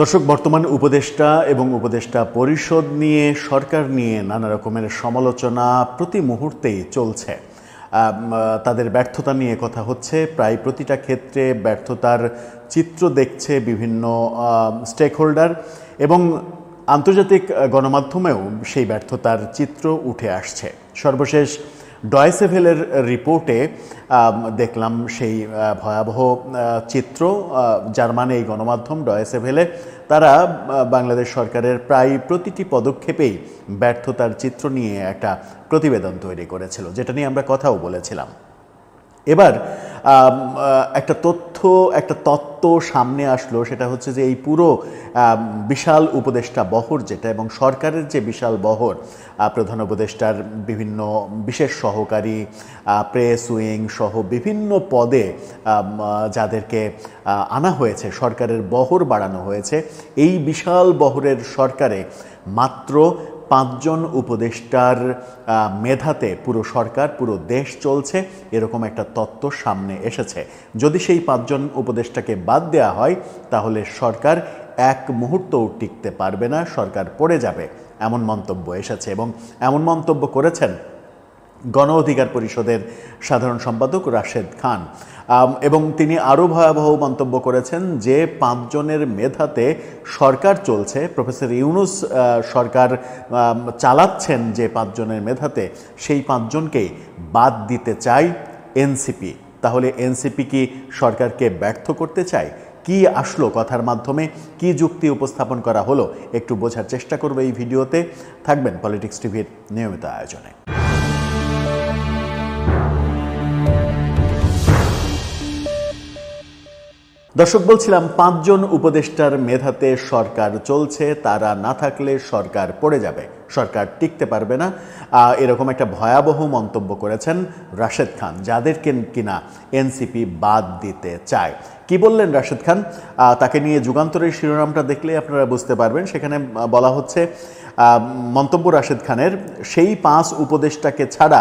দর্শক, বর্তমান উপদেষ্টা এবং উপদেষ্টা পরিষদ নিয়ে সরকার নিয়ে নানা রকমের সমালোচনা প্রতি মুহূর্তেই চলছে। তাদের ব্যর্থতা নিয়ে কথা হচ্ছে। প্রায় প্রতিটা ক্ষেত্রে ব্যর্থতার চিত্র দেখছে বিভিন্ন স্টেক হোল্ডার এবং আন্তর্জাতিক গণমাধ্যমেও সেই ব্যর্থতার চিত্র উঠে আসছে। সর্বশেষ ডয়েসেভেলের রিপোর্টে দেখলাম সেই ভয়াবহ চিত্র জার্মানে এই গণমাধ্যম ডয়সেভেলে, তারা বাংলাদেশ সরকারের প্রায় প্রতিটি পদক্ষেপেই ব্যর্থতার চিত্র নিয়ে একটা প্রতিবেদন তৈরি করেছিল, যেটা নিয়ে আমরা কথাও বলেছিলাম। এবার একটা তথ্য, একটা তত্ত্ব সামনে আসলো, সেটা হচ্ছে যে এই পুরো বিশাল উপদেষ্টা বহর যেটা এবং সরকারের যে বিশাল বহর প্রধান উপদেষ্টার বিভিন্ন বিশেষ সহকারী প্রেস, উইং সহ বিভিন্ন পদে যাদেরকে আনা হয়েছে, সরকারের বহর বাড়ানো হয়েছে, এই বিশাল বহরের সরকারে মাত্র পাঁচজন উপদেষ্টার মেধাতে পুরো সরকার, পুরো দেশ চলছে, এরকম একটা তত্ত্ব সামনে এসেছে। যদি সেই পাঁচজন উপদেষ্টাকে বাদ দেওয়া হয়, তাহলে সরকার এক মুহূর্তও টিকতে পারবে না, সরকার পড়ে যাবে, এমন মন্তব্য এসেছে। এবং এমন মন্তব্য করেছেন গণ অধিকার পরিষদের সাধারণ সম্পাদক রাশেদ খান। এবং তিনি আরও ভয়াবহ মন্তব্য করেছেন যে পাঁচজনের মেধাতে সরকার চলছে। প্রফেসর ইউনুস সরকার চালাচ্ছেন যে পাঁচজনের মেধাতে। সেই পাঁচজনকেই বাদ দিতে চাই এনসিপি। তাহলে এনসিপি কি সরকারকে ব্যর্থ করতে চায়? কি আসলো কথার মাধ্যমে? কি যুক্তি উপস্থাপন করা হলো? একটু বোঝার চেষ্টা করবে এই ভিডিওতে। থাকবেন পলিটিক্স টিভির নিয়মিত আয়োজনে। দর্শক, বলছিলাম, পাঁচজন উপদেষ্টার মেধাতে সরকার চলছে, তারা না থাকলে সরকার পড়ে যাবে, সরকার টিকতে পারবে না। এরকম একটা ভয়াবহ মন্তব্য করেছেন রাশেদ খান যাদেরকে কিনা এনসিপি বাদ দিতে চায়। কি বললেন রাশেদ খান? তাকে নিয়ে যুগান্তরের শিরোনামটা দেখলে আপনারা বুঝতে পারবেন। সেখানে বলা হচ্ছে মন্তব্য রাশেদ খানের, সেই পাঁচ উপদেষ্টাকে ছাড়া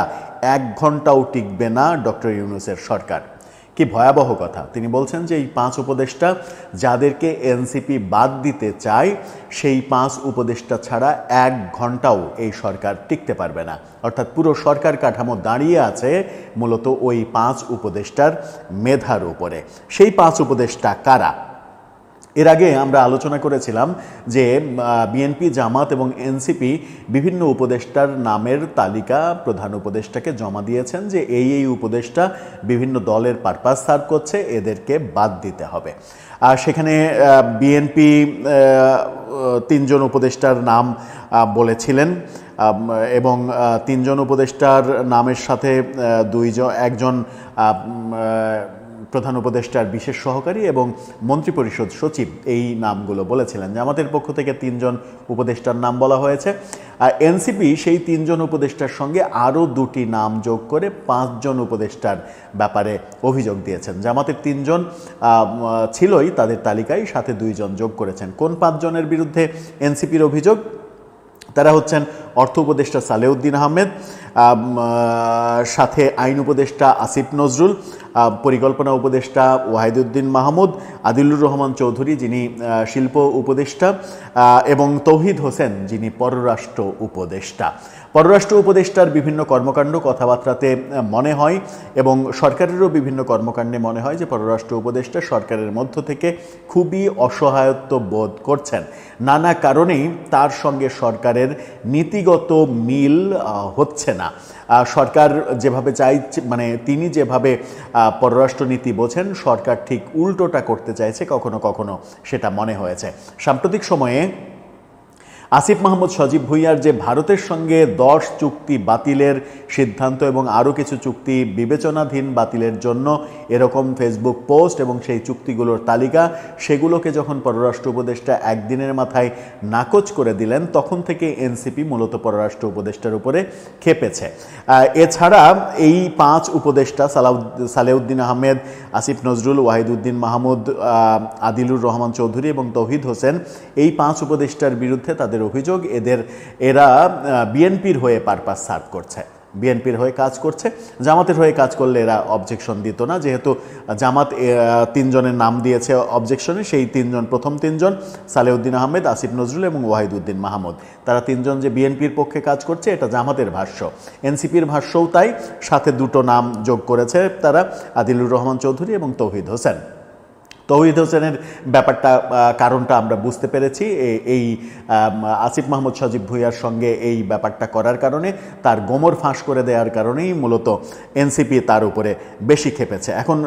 এক ঘন্টাও টিকবে না ডক্টর ইউনুসের সরকার। কি ভয়াবহ কথা? তিনি বলছেন যে এই পাঁচ উপদেষ্টা যাদেরকে এনসিপি বাদ দিতে চায়, সেই পাঁচ উপদেষ্টা ছাড়া এক ঘন্টাও এই সরকার টিকতে পারবে না। অর্থাৎ পুরো সরকার কাঠামো দাঁড়িয়ে আছে মূলত ওই পাঁচ উপদেষ্টার মেধার উপরে। সেই পাঁচ উপদেষ্টা কারা? এর আগে আমরা আলোচনা করেছিলাম যে বিএনপি জামাত এবং এনসিপি বিভিন্ন উপদেষ্টার নামের তালিকা প্রধান উপদেষ্টাকে জমা দিয়েছেন যে, এই এই উপদেষ্টা বিভিন্ন দলের পারপাস সার্ভ করছে, এদেরকে বাদ দিতে হবে। আর সেখানে বিএনপি তিনজন উপদেষ্টার নাম বলেছিলেন এবং তিনজন উপদেষ্টার নামের সাথে দুইজন, একজন প্রধান উপদেষ্টার বিশেষ সহকারী এবং মন্ত্রিপরিষদ সচিব এই নামগুলো বলেছিলেন, যে আমাদের পক্ষ থেকে তিনজন উপদেষ্টার নাম বলা হয়েছে। আর এনসিপি সেই তিনজন উপদেষ্টার সঙ্গে আরও দুটি নাম যোগ করে পাঁচজন উপদেষ্টার ব্যাপারে অভিযোগ দিয়েছেন। জামাতের তিনজন ছিলই তাদের তালিকায়, সাথে দুইজন যোগ করেছেন। কোন পাঁচজনের বিরুদ্ধে এনসিপির অভিযোগ? তারা হচ্ছেন অর্থ উপদেষ্টা সালেউদ্দিন আহমেদ সাথে আইন উপদেষ্টা আসিফ নজরুল পরিকল্পনা উপদেষ্টা ওয়াহিদুদ্দিন মাহমুদ, আদিলুর রহমান চৌধুরী যিনি শিল্প উপদেষ্টা এবং তৌহিদ হোসেন যিনি পররাষ্ট্র উপদেষ্টা। পররাষ্ট্র উপদেষ্টার বিভিন্ন কর্মকাণ্ড কথাবার্তাতে মনে হয় এবং সরকারেরও বিভিন্ন কর্মকাণ্ডে মনে হয় যে পররাষ্ট্র উপদেষ্টা সরকারের মধ্য থেকে খুবই অসহায়ত্ব বোধ করছেন। নানা কারণেই তার সঙ্গে সরকারের নীতিগত মিল হচ্ছে না। সরকার যেভাবে চাই মানে তিনি যেভাবে পররাষ্ট্রনীতি বোঝেন, সরকার ঠিক উল্টোটা করতে চাইছে, কখনো কখনো সেটা মনে হয়েছে। সাম্প্রতিক সময়ে আসিফ মাহমুদ সজীব ভুইয়ার যে ভারতের সঙ্গে দশ চুক্তি বাতিলের সিদ্ধান্ত এবং আরও কিছু চুক্তি বিবেচনাধীন বাতিলের জন্য এরকম ফেসবুক পোস্ট এবং সেই চুক্তিগুলোর তালিকা, সেগুলোকে যখন পররাষ্ট্র উপদেষ্টা একদিনের মাথায় নাকচ করে দিলেন, তখন থেকে এনসিপি মূলত পররাষ্ট্র উপদেষ্টার উপরে খেপেছে। এছাড়া এই পাঁচ উপদেষ্টা, সালাউদ, সালেউদ্দিন আহমেদ, আসিফ নজরুল, ওয়াহিদুদ্দিন মাহমুদ আদিলুর রহমান চৌধুরী এবং তৌহিদ হোসেন, এই পাঁচ উপদেষ্টার বিরুদ্ধে তাদের অভিযোগ, এদের, এরা বিএনপির হয়ে পারপাস সার্ভ করছে। বিএনপির হয়ে কাজ করছে। জামাতের হয়ে কাজ করলে এরা অবজেকশন দিত না। যেহেতু জামাত তিনজনের নাম দিয়েছে অবজেকশনে সেই তিনজন, প্রথম তিনজন সালেউদ্দিন আহমেদ, আসিফ নজরুল এবং ওয়াহিদউদ্দিন মাহমুদ। তারা তিনজন যে বিএনপির পক্ষে কাজ করছে, এটা জামাতের ভাষ্য। এনসিপির ভাষ্যও তাই। সাথে দুটো নাম যোগ করেছে তারা, আদিলুর রহমান চৌধুরী এবং তৌহিদ হোসেন। তৌহিদ হোসেনের ব্যাপারটা কারণটা আমরা বুঝতে পেরেছি। এই আসিফ মাহমুদ সজীব ভুইয়ার সঙ্গে এই ব্যাপারটা করার কারণে তার গোমর ফাঁস করে দেওয়ার কারণেই মূলত এনসিপি তার উপরে বেশি খেপেছে। এখন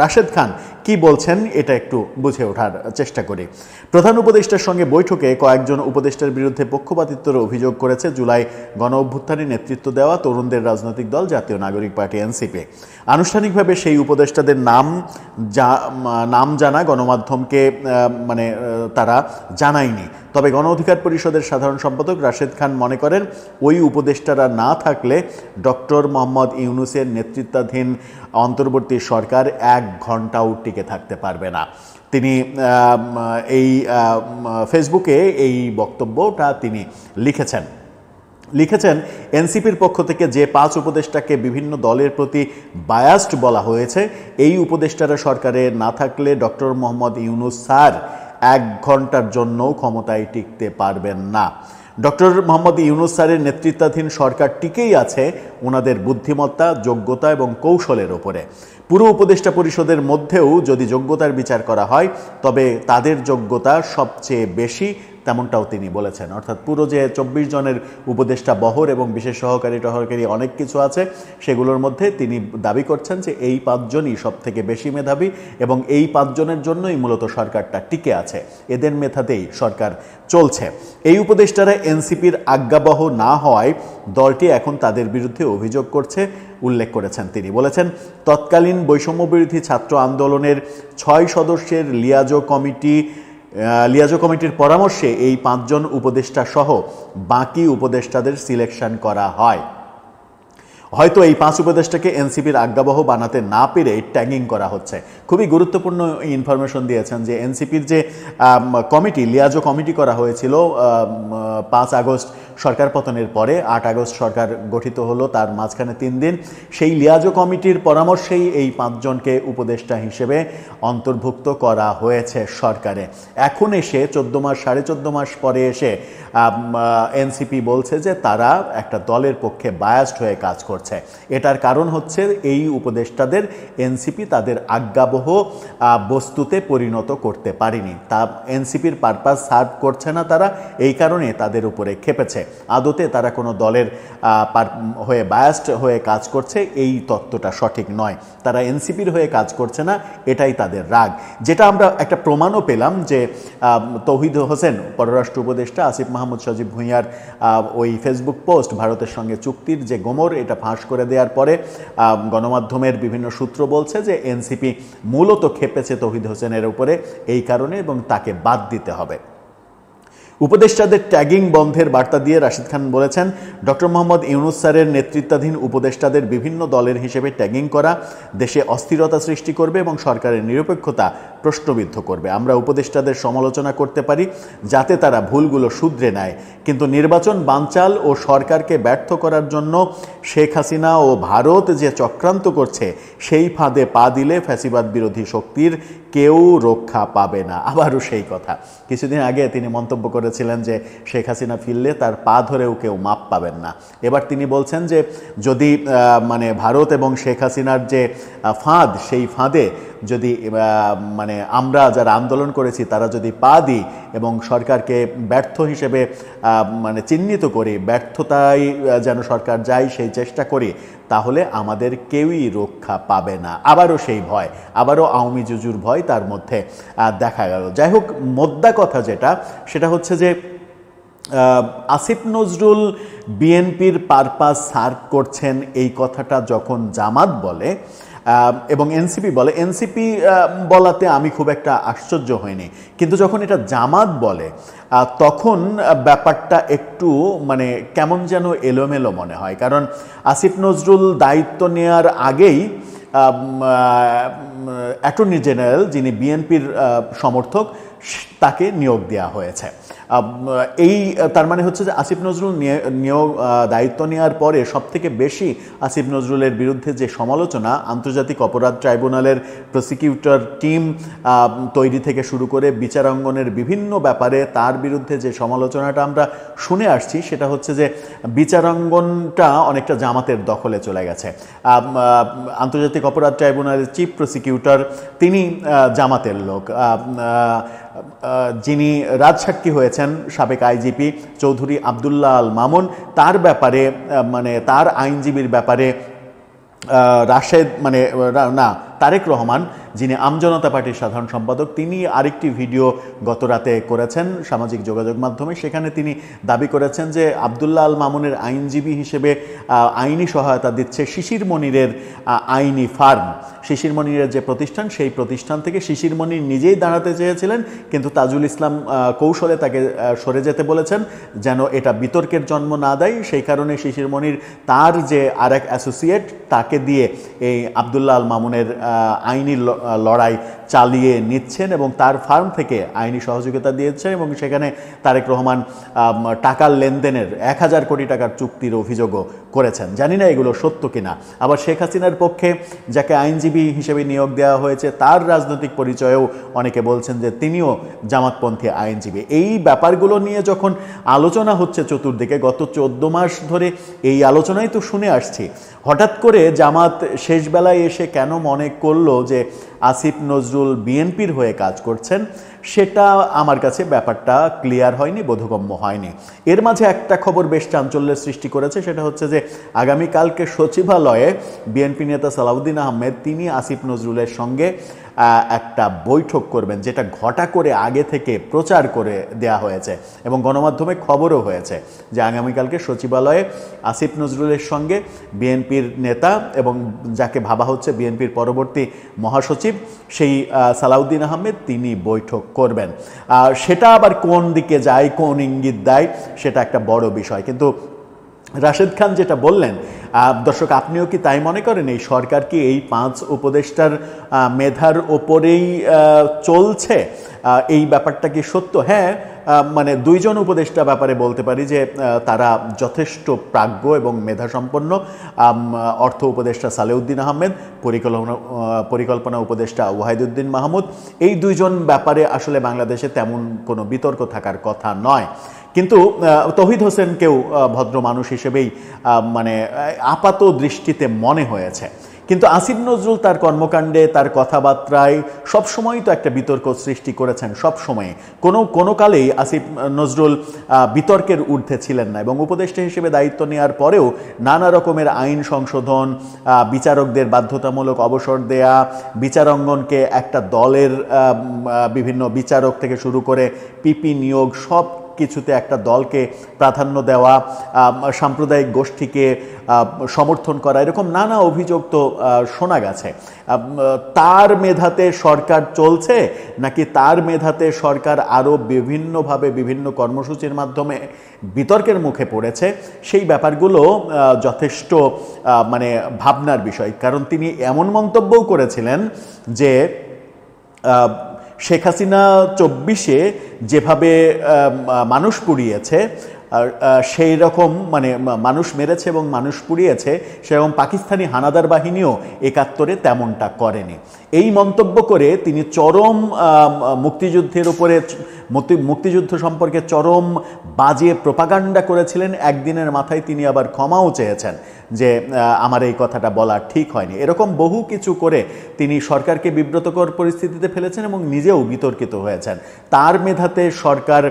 রাশেদ খান কি বলছেন এটা একটু বুঝে ওঠার চেষ্টা করি। প্রধান উপদেষ্টার সঙ্গে বৈঠকে কয়েকজন উপদেষ্টার বিরুদ্ধে পক্ষপাতিত্বের অভিযোগ করেছে জুলাই গণ অভ্যুত্থানে নেতৃত্ব দেওয়া তরুণদের রাজনৈতিক দল জাতীয় নাগরিক পার্টি এনসিপি। আনুষ্ঠানিকভাবে সেই উপদেষ্টাদের নাম যা নাম জানা গণমাধ্যমকে মানে তারা জানায়নি। তবে গণ অধিকার পরিষদের সাধারণ সম্পাদক রাশেদ খান মনে করেন, ওই উপদেষ্টারা না থাকলে ডক্টর মোহাম্মদ ইউনুসের নেতৃত্বাধীন অন্তর্বর্তী সরকার এক ঘন্টাও টিকে থাকতে পারবে না। তিনি এই ফেসবুকে এই বক্তব্যটা তিনি লিখেছেন। লিখেছেন, এনসিপির পক্ষ থেকে যে পাঁচ উপদেষ্টাকে বিভিন্ন দলের প্রতি বায়াস্ট বলা হয়েছে, এই উপদেষ্টারা সরকারে না থাকলে ডক্টর মোহাম্মদ ইউনুস স্যার এক ঘণ্টার জন্যও ক্ষমতায় টিকতে পারবেন না। ডক্টর মোহাম্মদ ইউনুস স্যারের নেতৃত্বাধীন সরকার টিকেই আছে ওনাদের বুদ্ধিমত্তা, যোগ্যতা এবং কৌশলের ওপরে। পুরো উপদেষ্টা পরিষদের মধ্যেও যদি যোগ্যতার বিচার করা হয়, তবে তাদের যোগ্যতা সবচেয়ে বেশি তেমনটাও তিনি বলেছেন। অর্থাৎ পুরো যে চব্বিশ জনের উপদেষ্টা বহর এবং বিশেষ সহকারী টহরকারী অনেক কিছু আছে, সেগুলোর মধ্যে তিনি দাবি করছেন যে এই পাঁচজনই সব থেকে বেশি মেধাবী এবং এই পাঁচজনের জন্যই মূলত সরকারটা টিকে আছে। এদের মেধাতেই সরকার চলছে। এই উপদেষ্টারা এনসিপির আজ্ঞাবহ না হওয়ায় দলটি এখন তাদের বিরুদ্ধে অভিযোগ করছে, উল্লেখ করেছেন তিনি। বলেছেন, তৎকালীন বৈষম্য বিরোধী ছাত্র আন্দোলনের ছয় সদস্যের লিয়াজো কমিটি লিয়াজো কমিটির পরামর্শে এই পাঁচজন উপদেষ্টা সহ বাকি উপদেষ্টাদের সিলেকশন করা হয়। হয়তো এই পাঁচ উপদেষ্টাকে এনসিপির আজ্ঞাবহ বানাতে না পেরে ট্যাগিং করা হচ্ছে। খুবই গুরুত্বপূর্ণ ইনফরমেশন দিয়েছেন যে এনসিপির যে কমিটি, লিয়াজো কমিটি করা হয়েছিল পাঁচ আগস্ট সরকার পতনের পরে আট আগস্ট সরকার গঠিত হলো, তার মাঝখানে তিন দিন। সেই লিয়াজো কমিটির পরামর্শেই এই পাঁচজনকে উপদেষ্টা হিসেবে অন্তর্ভুক্ত করা হয়েছে সরকারে। এখন এসে চোদ্দ মাস, সাড়ে চোদ্দ মাস পরে এসে এনসিপি বলছে যে তারা একটা দলের পক্ষে বায়াস্ট হয়ে কাজ করছে। এটার কারণ হচ্ছে এই উপদেষ্টাদের এনসিপি তাদের আজ্ঞাবহ বস্তুতে পরিণত করতে পারেনি। তা এনসিপির পারপাস সার্ভ করছে না তারা, এই কারণে তাদের উপরে খেপেছে আদতে তারা কোনো দলের হয়ে বায়াস্ট হয়ে কাজ করছে, এই তত্ত্বটা সঠিক নয়। তারা এনসিপির হয়ে কাজ করছে না, এটাই তাদের রাগ। যেটা আমরা একটা প্রমাণও পেলাম যে তৌহিদ হোসেন, পররাষ্ট্র উপদেষ্টা, আসিফ মাহমুদ, সজীব ভুঁইয়ার ওই ফেসবুক পোস্ট ভারতের সঙ্গে চুক্তির যে গোমর, এটা ফাঁস করে দেওয়ার পরে গণমাধ্যমের বিভিন্ন সূত্র বলছে যে, এনসিপি মূলত খেপেছে তৌহিদ হোসেনের উপরে, এই কারণে এবং তাকে বাদ দিতে হবে। উপদেষ্টাদের ট্যাগিং বন্ধের বার্তা দিয়ে রাশিদ খান বলেছেন, ডক্টর মোহাম্মদ ইউনুস স্যারের নেতৃত্বাধীন উপদেষ্টাদের বিভিন্ন দলের হিসেবে ট্যাগিং করা দেশে অস্থিরতা সৃষ্টি করবে এবং সরকারের নিরপেক্ষতা প্রশ্নবিদ্ধ করবে। আমরা উপদেষ্টাদের সমালোচনা করতে পারি যাতে তারা ভুলগুলো শুধরে নেয়। কিন্তু নির্বাচন বানচাল ও সরকারকে ব্যর্থ করার জন্য শেখ হাসিনা ও ভারত যে চক্রান্ত করছে, সেই ফাঁদে পা দিলে ফ্যাসিবাদ বিরোধী শক্তির কেউ রক্ষা পাবে না। আবারও সেই কথা। কিছুদিন আগে তিনি মন্তব্য করেছিলেন যে, শেখ হাসিনা ফিরলে তার পা ধরেও কেউ মাপ পাবেন না। এবার তিনি বলছেন যে, যদি মানে ভারত এবং শেখ হাসিনার যে ফাঁদ, সেই ফাঁদে যদি মানে আমরা যারা আন্দোলন করেছি তারা যদি পা দিই এবং সরকারকে ব্যর্থ হিসেবে মানে চিহ্নিত করি ব্যর্থতায় যেন সরকার যায় সেই চেষ্টা করি, তাহলে আমাদের কেউই রক্ষা পাবে না। আবারও সেই ভয়, আবারও আওয়ামী জুজুর ভয় তার মধ্যে দেখা গেল। যাই হোক, মোদ্দা কথা যেটা, সেটা হচ্ছে যে আসিফ নজরুল বিএনপির পারপাস সার্ভ করছেন এই কথাটা যখন জামাত বলে এবং এনসিপি বলে, এনসিপি বলাতে আমি খুব একটা আশ্চর্য হইনি। কিন্তু যখন এটা জামাত বলে তখন ব্যাপারটা একটু মানে কেমন যেন এলোমেলো মনে হয়। কারণ আসিফ নজরুল দায়িত্ব নেয়ার আগেই অ্যাটর্নি জেনারেল যিনি বিএনপির সমর্থক, তাকে নিয়োগ দেওয়া হয়েছে। এই তার মানে হচ্ছে যে আসিফ নজরুল নিয়ে- নিয়োগ দায়িত্ব নেওয়ার পরে সব থেকে বেশি আসিফ নজরুলের বিরুদ্ধে যে সমালোচনা আন্তর্জাতিক অপরাধ ট্রাইব্যুনালের প্রসিকিউটর টিম তৈরি থেকে শুরু করে বিচারাঙ্গনের বিভিন্ন ব্যাপারে তার বিরুদ্ধে যে সমালোচনাটা আমরা শুনে আসছি, সেটা হচ্ছে যে বিচারাঙ্গনটা অনেকটা জামাতের দখলে চলে গেছে। আন্তর্জাতিক অপরাধ ট্রাইব্যুনালের চিফ প্রসিকিউটর, তিনি জামাতের লোক। যিনি রাজসাক্ষী হয়েছেন সাবেক আইজিপি চৌধুরী আবদুল্লাহ আল মামুন, তার ব্যাপারে মানে তার আইনজীবীর ব্যাপারে রাশেদ মানে না, তারেক রহমান যিনি আমজনতা পার্টির সাধারণ সম্পাদক, তিনি আরেকটি ভিডিও গত রাতে করেছেন সামাজিক যোগাযোগ মাধ্যমে। সেখানে তিনি দাবি করেছেন যে আবদুল্লাহ আল মামুনের আইনজীবী হিসেবে আইনি সহায়তা দিচ্ছে শিশির মনিরের আইনি ফার্ম। শিশির মনিরের যে প্রতিষ্ঠান, সেই প্রতিষ্ঠান থেকে শিশির মনির নিজেই দাঁড়াতে চেয়েছিলেন, কিন্তু তাজুল ইসলাম কৌশলে তাকে সরে যেতে বলেছেন যেন এটা বিতর্কের জন্ম না দেয়। সেই কারণে শিশির মনির তার যে আর এক অ্যাসোসিয়েট, তাকে দিয়ে এই আবদুল্লাহ আল মামুনের আইনি লড়াই চালিয়ে নিচ্ছেন এবং তার ফার্ম থেকে আইনি সহযোগিতা দিয়েছেন এবং সেখানে তারেক রহমান টাকার লেনদেনের এক হাজার কোটি টাকার চুক্তির অভিযোগও করেছেন। জানি না এগুলো সত্য কিনা। আবার শেখ হাসিনার পক্ষে যাকে আইনজীবী হিসেবে নিয়োগ দেওয়া হয়েছে, তার রাজনৈতিক পরিচয়েও অনেকে বলছেন যে তিনিও জামাতপন্থী আইনজীবী। এই ব্যাপারগুলো নিয়ে যখন আলোচনা হচ্ছে চতুর্দিকে, গত চোদ্দ মাস ধরে এই আলোচনাই তো শুনে আসছি। হঠাৎ করে জামাত শেষ বেলায় এসে কেন মনে করল যে আসিফ নজরুল বিএনপির হয়ে কাজ করছেন। সেটা আমার কাছে ব্যাপারটা ক্লিয়ার হয়নি, বোধগম্য হয়নি। এর মাঝে একটা খবর বেশ চাঞ্চল্যের সৃষ্টি করেছে, সেটা হচ্ছে যে আগামীকালকে সচিবালয়ে বিএনপি নেতা সালাউদ্দিন আহমেদ, তিনি আসিফ নজরুলের সঙ্গে একটা বৈঠক করবেন যেটা ঘটা করে আগে থেকে প্রচার করে দেয়া হয়েছে এবং গণমাধ্যমে খবরও হয়েছে যে আগামীকালকে সচিবালয়ে আসিফ নজরুলের সঙ্গে বিএনপির নেতা এবং যাকে ভাবা হচ্ছে বিএনপির পরবর্তী মহাসচিব, সেই সালাউদ্দিন আহমেদ তিনি বৈঠক করবেন। সেটা আবার কোন দিকে যায়, কোন ইঙ্গিত দেয়, সেটা একটা বড় বিষয়। কিন্তু রাশেদ খান যেটা বললেন দর্শক, আপনিও কি তাই মনে করেন এই সরকার কি এই পাঁচ উপদেষ্টার মেধার ওপরেই চলছে? এই ব্যাপারটা কি সত্য? হ্যাঁ মানে দুইজন উপদেষ্টা ব্যাপারে বলতে পারি যে তারা যথেষ্ট প্রাজ্ঞ এবং মেধাসম্পন্ন। অর্থ উপদেষ্টা সালেউদ্দিন আহমেদ, পরিকল্পনা পরিকল্পনা উপদেষ্টা ওয়াহিদুদ্দিন মাহমুদ। এই দুইজন ব্যাপারে আসলে বাংলাদেশে তেমন কোনো বিতর্ক থাকার কথা নয়। কিন্তু তহিদ হোসেনকেও ভদ্র মানুষ হিসেবেই মানে আপাত দৃষ্টিতে মনে হয়েছে। কিন্তু আসিফ নজরুল তার কর্মকাণ্ডে, তার কথাবার্তায় সবসময়ই তো একটা বিতর্ক সৃষ্টি করেছেন, সবসময়ে। কোনো কোনো কালেই আসিফ নজরুল বিতর্কের ঊর্ধ্বে ছিলেন না এবং উপদেষ্টা হিসেবে দায়িত্ব নেওয়ার পরেও নানা রকমের আইন সংশোধন বিচারকদের বাধ্যতামূলক অবসর দেয়া, বিচারাঙ্গনকে একটা দলের বিভিন্ন বিচারক থেকে শুরু করে পিপি নিয়োগ সব কিছুতে একটা দলকে প্রাধান্য দেওয়া সাম্প্রদায়িক গোষ্ঠীকে সমর্থন করা, এরকম নানা অভিযোগ তো শোনা গেছে। তার মেধাতে সরকার চলছে নাকি তার মেধাতে সরকার আরও বিভিন্নভাবে বিভিন্ন কর্মসূচির মাধ্যমে বিতর্কের মুখে পড়েছে? সেই ব্যাপারগুলো যথেষ্ট মানে ভাবনার বিষয়। কারণ তিনি এমন মন্তব্যও করেছিলেন যে শেখ হাসিনা চব্বিশে যেভাবে মানুষ পুড়িয়েছে সেই রকম মানে মানুষ মেরেছে এবং মানুষ পুড়িয়েছে, সেরকম পাকিস্তানি হানাদার বাহিনীও একাত্তরে তেমনটা করেনি। এই মন্তব্য করে তিনি চরম মুক্তিযুদ্ধের উপরে, মুক্তি- মুক্তিযুদ্ধ সম্পর্কে চরম বাজে প্রপাগান্ডা করেছিলেন। একদিনের মাথায় তিনি আবার ক্ষমাও চেয়েছেন। যে আমার এই কথাটা বলা ঠিক হয়নি। এরকম বহু কিছু করে তিনি সরকারকে বিব্রতকর পরিস্থিতিতে ফেলেছেন এবং নিজেও বিতর্কিত হয়েছেন। তার মেধাতে সরকার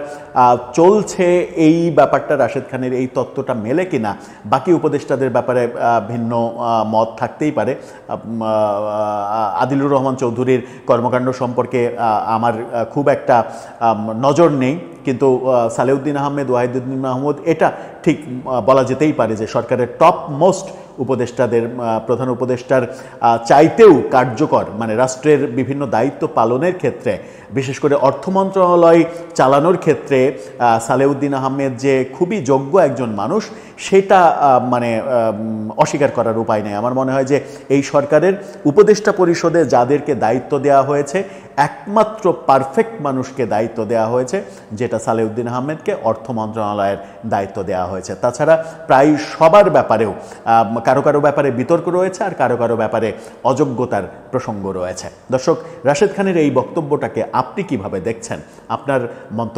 চলছে এই ব্যাপারটা, রাশেদ খানের এই তত্ত্বটা মেলে কিনা, বাকি উপদেষ্টাদের ব্যাপারে ভিন্ন মত থাকতেই পারে। আদিলুর রহমান চৌধুরীর কর্মকাণ্ড সম্পর্কে আমার খুব একটা নজর নেই। কিন্তু সালেউদ্দিন আহমেদ, ওয়াহিদুদ্দিন মাহমুদ, এটা ঠিক বলা যেতেই পারে যে সরকারের টপ মোস্ট উপদেষ্টাদের প্রধান উপদেষ্টার চাইতেও কার্যকর মানে রাষ্ট্রের বিভিন্ন দায়িত্ব পালনের ক্ষেত্রে, বিশেষ করে অর্থ মন্ত্রণালয় চালানোর ক্ষেত্রে সালেউদ্দিন আহমেদ যে খুবই যোগ্য একজন মানুষ, সেটা মানে অস্বীকার করার উপায় নেই। আমার মনে হয় যে এই সরকারের উপদেষ্টা পরিষদে যাদেরকে দায়িত্ব দেওয়া হয়েছে একমাত্র পারফেক্ট মানুষকে দায়িত্ব দেওয়া হয়েছে, যেটা সালেউদ্দিন আহমেদকে অর্থ মন্ত্রণালয়ের দায়িত্ব দেওয়া হয়েছে। তাছাড়া প্রায় সবার ব্যাপারেও কারও কারও ব্যাপারে বিতর্ক রয়েছে আর কারও কারও ব্যাপারে অযোগ্যতার প্রসঙ্গ রয়েছে। দর্শক, রাশেদ খানের এই বক্তব্যটাকে আপনি কীভাবে দেখছেন? আপনার মন্তব্য